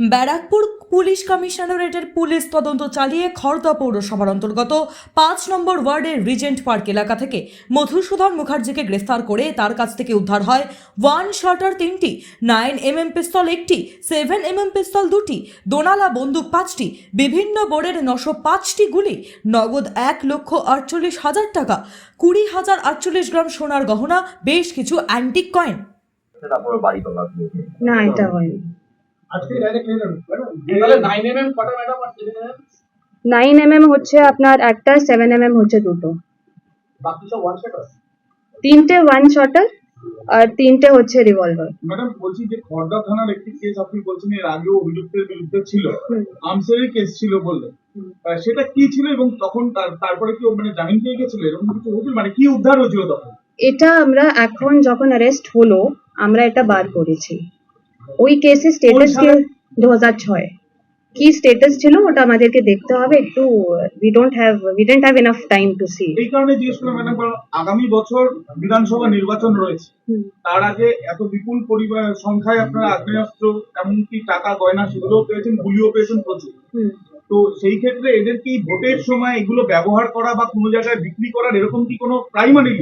Barrackpore police কমিশনারেটের police তদন্ত চালিয়ে খড়দা পৌরসভার অন্তর্গত পাঁচ নম্বর ওয়ার্ডের রিজেন্ট পার্ক এলাকা থেকে মধুসূদন মুখার্জিকে গ্রেফতার করে তার কাছ থেকে উদ্ধার হয় ওয়ান শটার তিনটি নাইন এম এম পিস্তল একটি সেভেন এম এম পিস্তল দুটি দোনালা বন্দুক পাঁচটি বিভিন্ন বোর্ডের নশো পাঁচটি গুলি নগদ এক লক্ষ আটচল্লিশ হাজার টাকা কুড়ি হাজার আটচল্লিশ গ্রাম সোনার গহনা বেশ কিছু অ্যান্টিক কয়েন না এটা হয়নি। নাইন এম এম হচ্ছে আপনার একটা সেভেন এম এম হচ্ছে দুটো। বাকি সব ওয়ান শট আছে? তিনটে ওয়ান শটার আর তিনটে হচ্ছে রিভলভার ম্যাডাম বলছি যে খড়দা থানার একটি কেস আপনি বলছেন এর আগেও অভিযুক্তের বিরুদ্ধে ছিল। আমসের কেস ছিল বললে। সেটা কি ছিল এবং তখন তারপরে কি মানে জামিন পেয়ে গেছিল? এরকম কিছু হয়েছিল? মানে কি উদ্ধার হয়েছিল তখন? এটা আমরা এখন যখন অ্যারেস্ট হলো আমরা এটা বার করেছি। ওই কেসে স্টেটাস সালে? দু হাজার ছয়। কি স্টেটাস ছিল ওটা আমাদেরকে দেখতে হবে একটু we don't have we don't have enough time to see এই কারণে জিজ্ঞেস করলাম ম্যাডাম আগামী বছর বিধানসভা নির্বাচন রয়েছে। তার আগে এত বিপুল পরিমাণ সংখ্যায় আপনারা আগ্নেয়াস্ত্র এমনকি টাকা গয়না সেগুলোও পেয়েছেন গুলিও পেয়েছেন প্রচুর। তো সেই ক্ষেত্রে এদের কি ভোটের সময় এগুলো ব্যবহার করা বা কোনো জায়গায় বিক্রি করার এরকম কি কোনো প্রাইমারি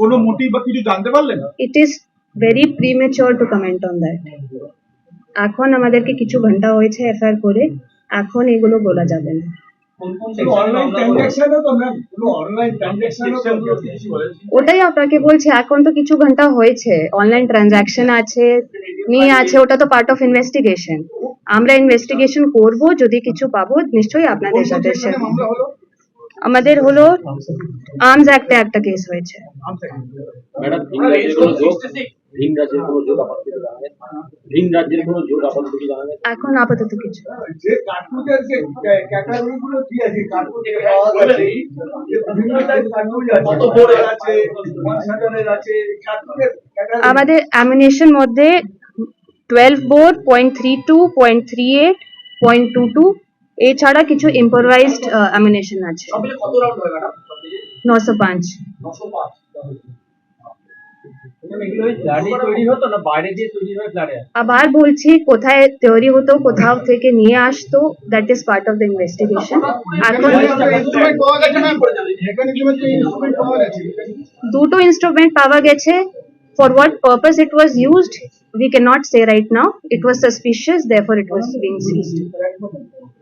কোনো মোটিভ বা কিছু জানতে পারলেন? It is very premature to comment on that এখন আমাদেরকে কিছু ঘণ্টা হয়েছে এফআইআর করে এখন এগুলো বলা যাবে না। অনলাইন ট্রানজাকশনও তো ম্যাম কোনো অনলাইন ট্রানজাকশনও তো ওটাই আপনাকে বলছি এখন তো কিছু ঘণ্টা হয়েছে অনলাইন ট্রানজাকশন আছে নিয়ে আছে ওটা তো পার্ট অফ ইনভেস্টিগেশন আমরা ইনভেস্টিগেশন করব যদি কিছু পাবো নিশ্চয়ই আপনাদের সাথে share করব। মামলা হলো আমাদের হলো আর্মস অ্যাক্টে একটা কেস হয়েছে। এখন আপাতত কিছু। আমাদের অ্যামিনেশন মধ্যে twelve bore point three two point three eight point two two এছাড়া কিছু ইম্পোভাইজড অ্যামিনেশন আছে। সবমিলে কত রাউন্ড হয় ম্যাডাম নশো পাঁচ। নশো পাঁচ এগুলো ফ্ল্যাটে তৈরি হতো না বাইরে দিয়ে তৈরি ফ্ল্যাটে আবার বলছি কোথায় তৈরি হতো কোথাও থেকে নিয়ে আসতো that is part of the investigation এখন দুটো ইনস্ট্রুমেন্ট পাওয়া গেছে। For what purpose it was used we cannot say right now it was suspicious therefore it was being seized ma'am